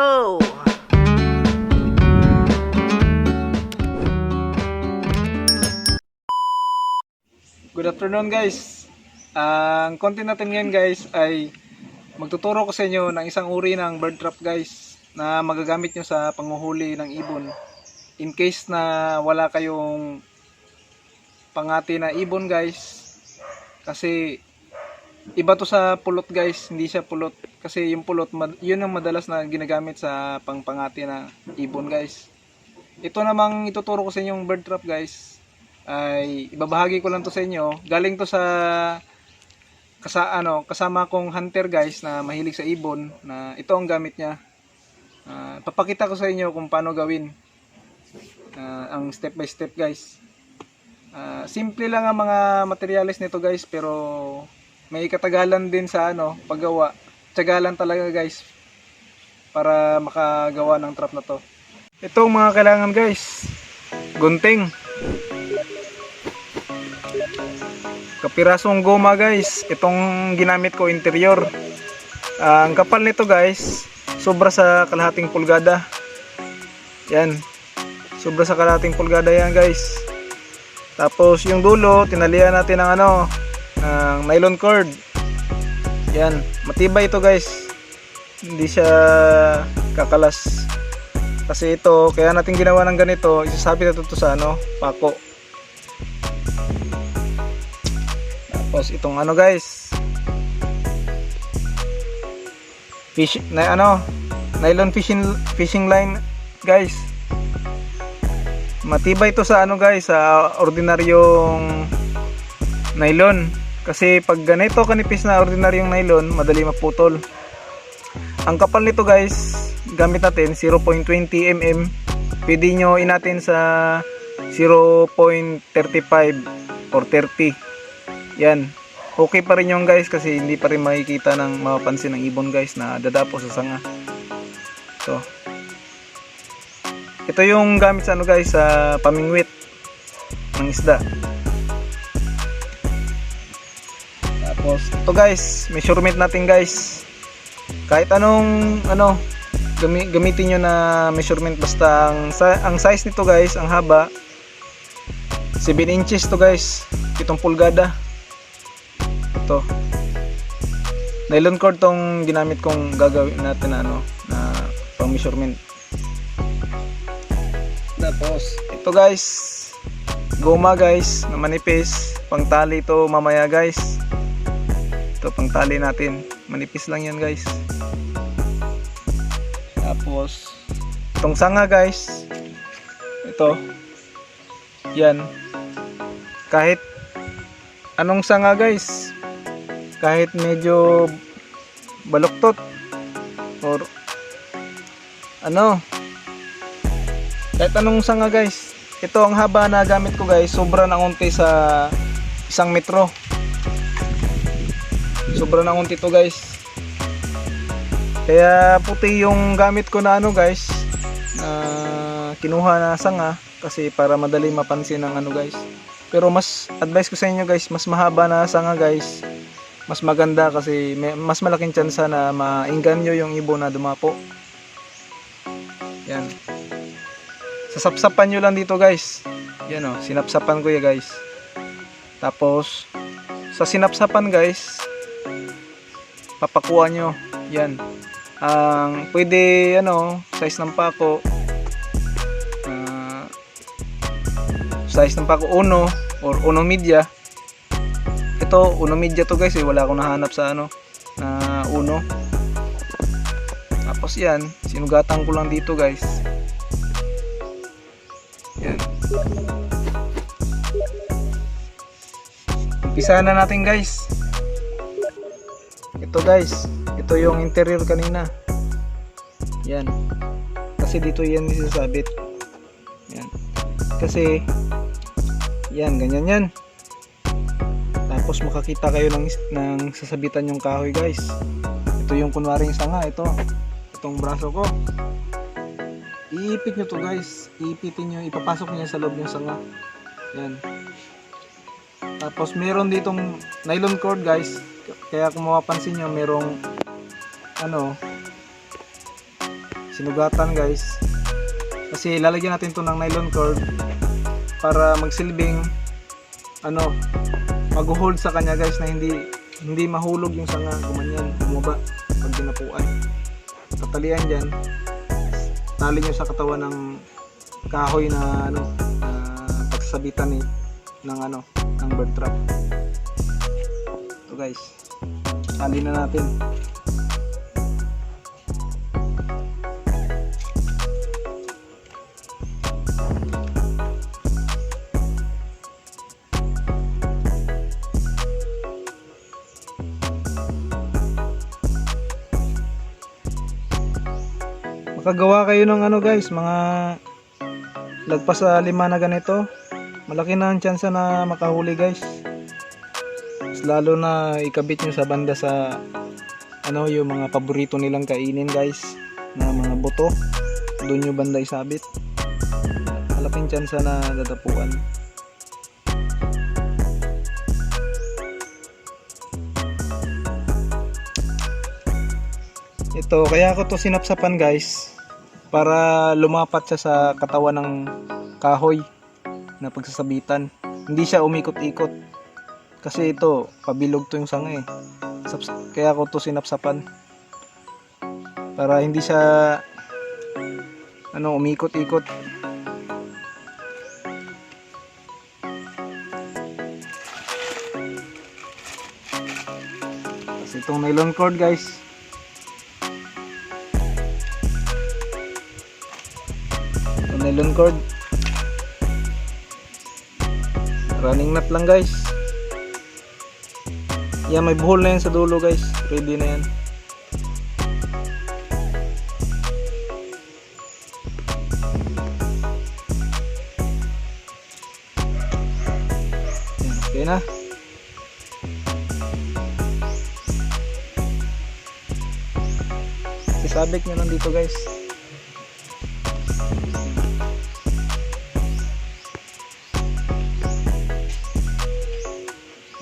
go! Good afternoon guys. Ang content natin ngayon guys ay magtuturo ko sa inyo ng isang uri ng bird trap guys na magagamit nyo sa panguhuli ng ibon. In case na wala kayong pangati na ibon guys. Kasi iba to sa pulot guys, hindi siya pulot. Kasi yung pulot, yun ang madalas na ginagamit sa pangpangati na ibon guys. Ito namang ituturo ko sa inyong bird trap guys ay ibabahagi ko lang to sa inyo. Galing to sa kasa ano, kasama kong hunter guys na mahilig sa ibon na ito ang gamit niya. Ah, papakita ko sa inyo kung paano gawin Ah, ang step by step guys. Ah, simple lang ang mga materyales nito guys pero may katagalan din sa ano paggawa. Tiyagalan talaga guys para makagawa ng trap na to. Ito ang mga kailangan guys. Gunting. Kapirasong goma guys. Itong ginamit ko interior. Ah, ang kapal nito guys, sobra sa kalahating pulgada. Yan. Sobra sa kalahating pulgada yan guys. Tapos yung dulo, tinalian natin ng ano, ng nylon cord. Yan. Matibay ito guys. Hindi siya kakalas. Kasi ito, kaya natin ginawa ng ganito, isasabit na ito sa ano, pako. Tapos itong ano guys. Fish na ano, nylon fishing fishing line guys. Matibay ito sa ano guys, sa ordinaryong nylon. Kasi pag ganito kanipis na ordinaryong nylon, madali maputol. Ang kapal nito guys, gamit natin 0.20 mm. Pwede nyo inatin sa 0.35 or 30. Yan. Okay pa rin yung guys kasi hindi pa rin makikita ng mapapansin ng ibon guys na dadapo sa sanga. So. Ito yung gamit sa ano guys sa pamingwit ng isda. Tapos ito guys, measurement natin guys. Kahit anong ano gami, gamitin nyo na measurement basta ang, ang size nito guys, ang haba 7 inches to guys, 7 pulgada. Ito. Nylon cord tong ginamit kong gagawin natin na ano na pang measurement. Tapos ito guys, goma guys na manipis, pangtali ito mamaya guys. Ito pangtali natin, manipis lang yan guys. Tapos itong sanga guys, ito, yan. Kahit anong sanga guys, kahit medyo baluktot. Or ano, kahit anong sanga guys, ito ang haba na gamit ko guys, sobra ng unti sa isang metro. Sobra ng unti to guys. Kaya puti yung gamit ko na ano guys, na kinuha na sanga kasi para madali mapansin ng ano guys. Pero mas advice ko sa inyo guys, mas mahaba na sanga guys. Mas maganda kasi may, mas malaking tsansa na maingganyo yung ibon na dumapo. Yan. Sasapsapan nyo lang dito guys. Yan o, sinapsapan ko ya guys. Tapos, sa sinapsapan guys, papakuha nyo. Yan. Ang pwede ano, size ng pako. ah, size ng pako uno or uno media. Ito uno media to guys, eh. wala akong nahanap sa ano na uno. Tapos yan, sinugatan ko lang dito guys. Yan. Umpisa na natin guys. Ito guys, ito yung interior kanina. Yan. Kasi dito yan isasabit. Yan. Kasi yan, ganyan yan. Tapos makakita kayo ng, ng sasabitan yung kahoy guys. Ito yung kunwaring sanga, ito. Itong braso ko. Iipit nyo to guys. Iipitin nyo, ipapasok nyo sa loob yung sanga. Yan. Tapos meron ditong nylon cord guys. Kaya kung mapapansin nyo, merong ano sinugatan guys. Kasi lalagyan natin to ng nylon cord para magsilbing ano mag-hold sa kanya guys na hindi hindi mahulog yung sanga. Gumanyan bumaba pag dinapuan tatalian dyan. Tali nyo sa katawan ng kahoy na ano na pagsabitan ni ng ano ng bird trap. Ito guys tali na natin. Makagawa kayo ng ano guys mga lagpas sa lima na ganito. Malaki na ang chance na makahuli guys Mas lalo na ikabit nyo sa banda sa ano yung mga paborito nilang kainin guys na mga buto. Doon nyo banda isabit. Malaking chance na dadapuan. Ito kaya ako to sinapsapan guys para lumapat siya sa katawan ng kahoy na pagsasabitan. Hindi siya umikot-ikot kasi ito pabilog to yung sanga eh. Saps- kaya ako to sinapsapan. Para hindi siya ano umikot-ikot. Tapos itong nylon cord guys. Nylon cord. Running nut lang guys yan may buhol na yan sa dulo guys. Ready na yan. Okay na. Sisabit nyo lang dito guys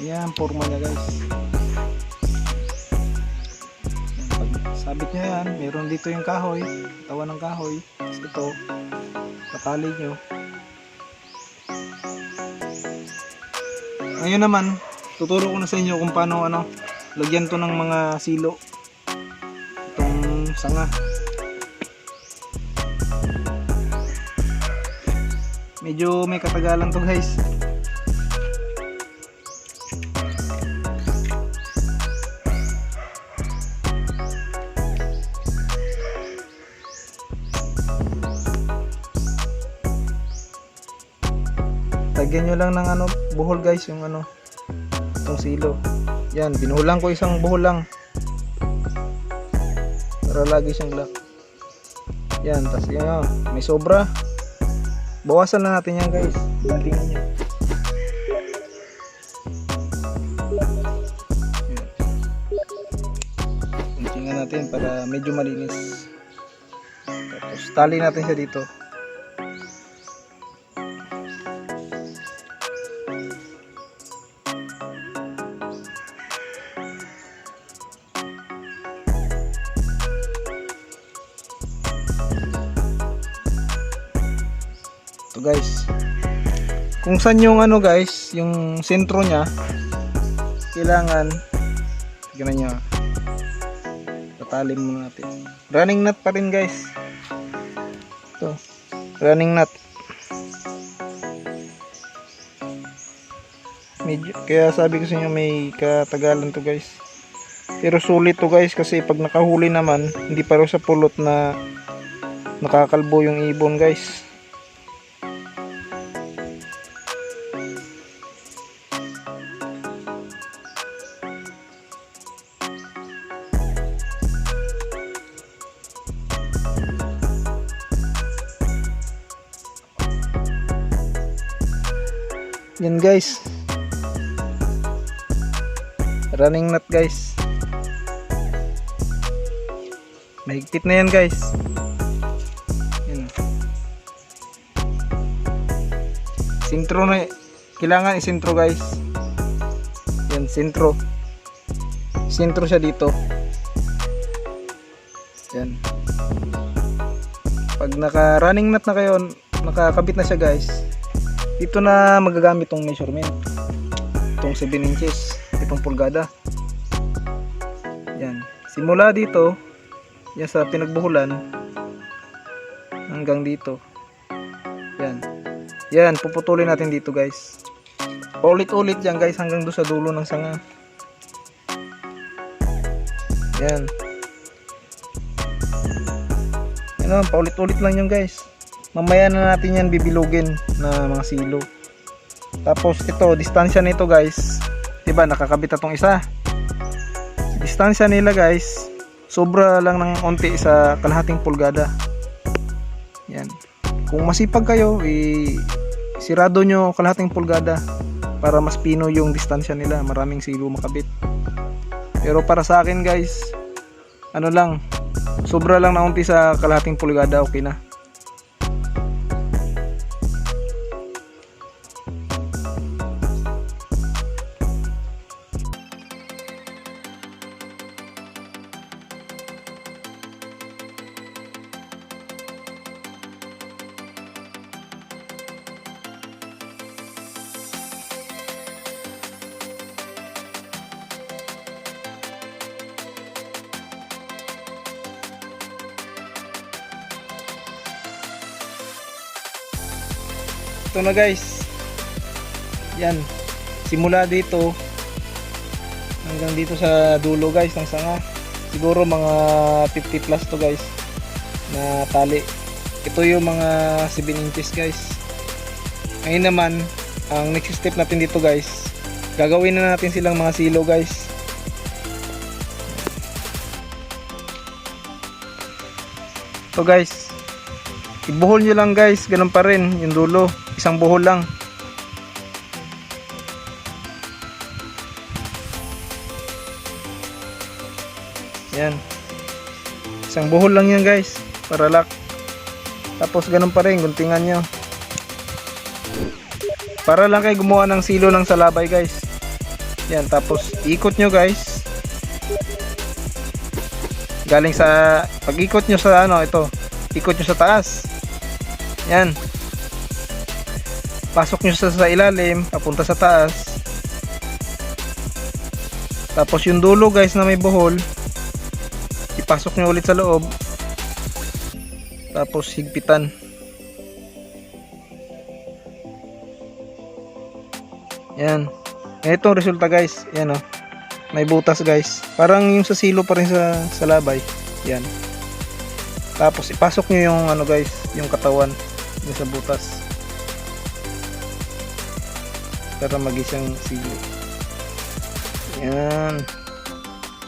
Yan, forma niya guys. Sabit nyo yan, meron dito yung kahoy, tawa ng kahoy. Ito, katali nyo. Ngayon naman, tuturo ko na sa inyo kung paano ano, lagyan to ng mga silo. Itong sanga. Medyo may katagalan to guys. Lagyan nyo lang ng ano, buhol guys, yung ano, itong silo. Yan, binuhulan ko isang buhol lang. Para lagi siyang lock. Yan, tas yun, oh, may sobra. Bawasan na natin yan guys. Tingnan nyo. Tingnan natin para medyo malinis. Tapos tali natin siya dito. Kung saan yung ano guys, yung sentro niya, kailangan tignan nyo. Tatalim muna natin. Running nut pa rin guys. Ito. Running nut. Medyo, kaya sabi ko sa inyo may katagalan to guys. Pero sulit to guys kasi pag nakahuli naman, hindi paro sa pulot na nakakalbo yung ibon guys. Yan guys. Running nut guys. Mahigpit na yan guys. Yan. Sintro na kailangan isintro guys. Yan sintro. Sintro siya dito. Yan. pag naka running nut na kayo, nakakabit na siya guys, dito na magagamit tong measurement. Itong 7 inches, itong pulgada. Yan. Simula dito, yan sa pinagbuhulan, hanggang dito. Yan. Yan, puputulin natin dito guys. Ulit-ulit yan guys hanggang doon sa dulo ng sanga. Yan. Yan o, paulit-ulit lang yun guys. Mamaya na natin yan bibilugin na mga silo. Tapos ito, distansya nito guys. 'Di ba nakakabit na tong isa. Distansya nila guys, sobra lang ng onti sa kalahating pulgada. Yan. Kung masipag kayo, i sirado nyo kalahating pulgada para mas pino yung distansya nila. Maraming silo makabit. Pero para sa akin guys, ano lang, sobra lang na unti sa kalahating pulgada, okay na. Ito na guys. Yan. Simula dito hanggang dito sa dulo guys ng sanga. Siguro mga 50 plus to guys na tali. Ito yung mga 7 inches guys. Ngayon naman, ang next step natin dito guys, gagawin na natin silang mga silo guys. So guys, ibuhol nyo lang guys, ganun pa rin yung dulo, isang buhol lang. Yan. Isang buhol lang yan guys, para lock. Tapos ganun pa rin, guntingan nyo. Para lang kayo gumawa ng silo ng salabay guys. Yan, tapos ikot nyo guys. Galing sa, pag ikot nyo sa ano, ito, ikot nyo sa taas. Yan. Pasok nyo sa, sa ilalim, papunta sa taas. Tapos yung dulo guys na may buhol, ipasok nyo ulit sa loob. Tapos higpitan. Yan. Ito resulta guys. Yan oh. May butas guys. Parang yung sa silo pa rin sa, sa labay. Yan. Tapos ipasok nyo yung ano guys, yung katawan yung sa butas. Para magisang silo. Yan.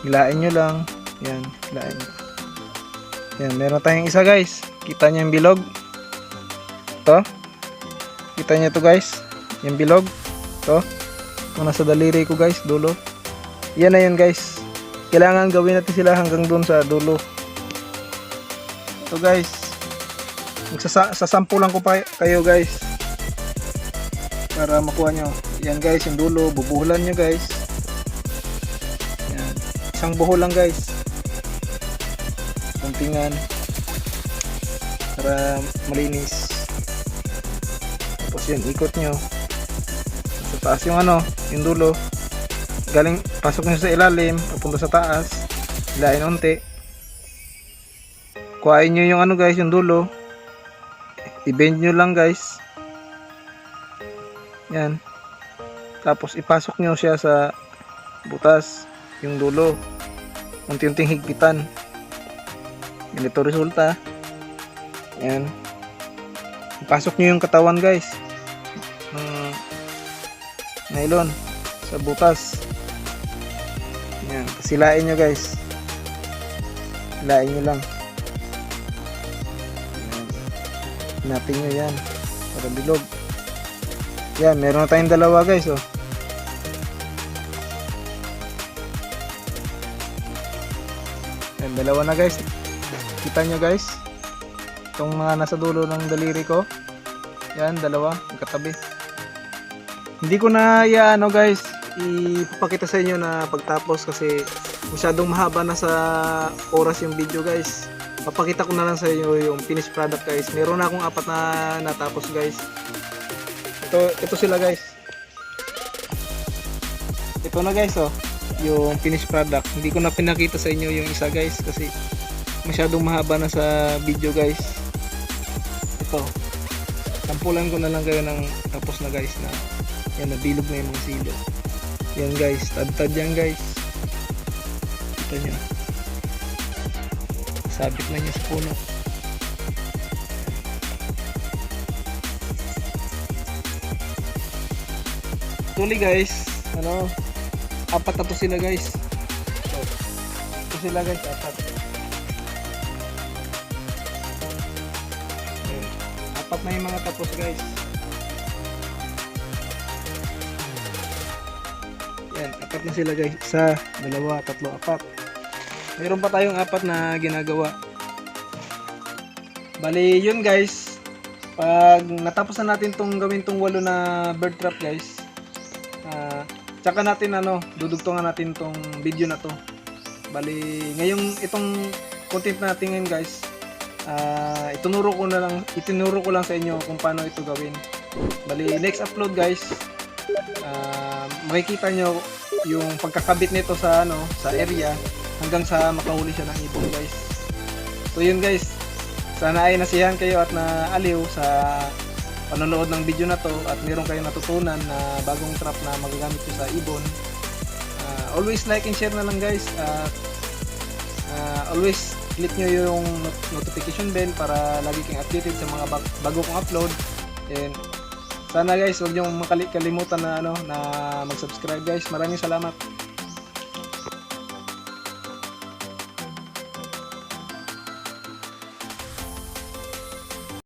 Hilain nyo lang. Yan, hilain nyo. Yan, meron tayong isa guys. Kita nyo yung bilog. Ito. Kita nyo to guys. Yung bilog. Ito. Ito nasa daliri ko guys, dulo. Yan na yun guys. Kailangan gawin natin sila hanggang dun sa dulo. Ito guys. Magsasa sasampulan ko pa kayo guys. Para makuha nyo. Yan guys, yung dulo. Bubuhulan nyo guys. Yan. Isang buhol lang guys. Kuntingan. Para malinis. Tapos yan, ikot nyo. Sa taas yung ano, yung dulo. Galing, pasok nyo sa ilalim, papunta sa taas. Hilain unti. Kuhain nyo yung ano guys, yung dulo. I-bend nyo lang guys. Yan. Tapos ipasok nyo siya sa butas, yung dulo. Unti-unting higpitan. Ganito resulta. Yan. Ipasok nyo yung katawan guys. Ng nylon sa butas. Yan. Silain nyo guys. Silain nyo lang. Yan. Hinapin nyo yan. Para bilog. Yan. Meron na tayong dalawa guys. Oh. Yan. Dalawa na guys. Kita nyo guys. Itong mga nasa dulo ng daliri ko. Yan. Dalawa. Katabi. Hindi ko na ano guys ipapakita sa inyo na pagtapos kasi masyadong mahaba na sa oras yung video guys papakita ko na lang sa inyo yung finished product guys. Meron na akong apat na natapos guys. Ito, ito sila guys. Ito na guys oh, yung finished product. Hindi ko na pinakita sa inyo yung isa guys kasi masyadong mahaba na sa video guys. Ito. Sampulan ko na lang kayo ng tapos na guys na yan nabilog na yung mga silo. Yan guys, tad-tad yan guys. Ito nyo. Sabit na niya sa puno. Tuli guys, ano, apat na to sila guys. Ito sila guys, apat. Ayan. Apat na yung mga tapos guys. Yan, apat na sila guys. Isa, dalawa, tatlo, apat. Mayroon pa tayong apat na ginagawa. Bali, yun guys. Pag natapos na natin tong gawin tong walo na bird trap guys. Ah tsaka natin ano, dudugtungan natin tong video na to. Bali, ngayong itong content natin ngayon guys. ah itunuro ko na lang, itinuro ko lang sa inyo kung paano ito gawin. Bali, next upload guys. ah makikita nyo yung pagkakabit nito sa ano sa area hanggang sa makahuli siya ng ibon guys so yun guys sana ay nasiyahan kayo at naaliw sa panonood ng video na to at meron kayong natutunan na bagong trap na magagamit nyo sa ibon Ah, always like and share na lang guys at ah, always click nyo yung not- notification bell para lagi kang updated sa mga bag- bago kong upload and sana guys, huwag niyo makalimutan na ano na mag-subscribe guys. Maraming salamat.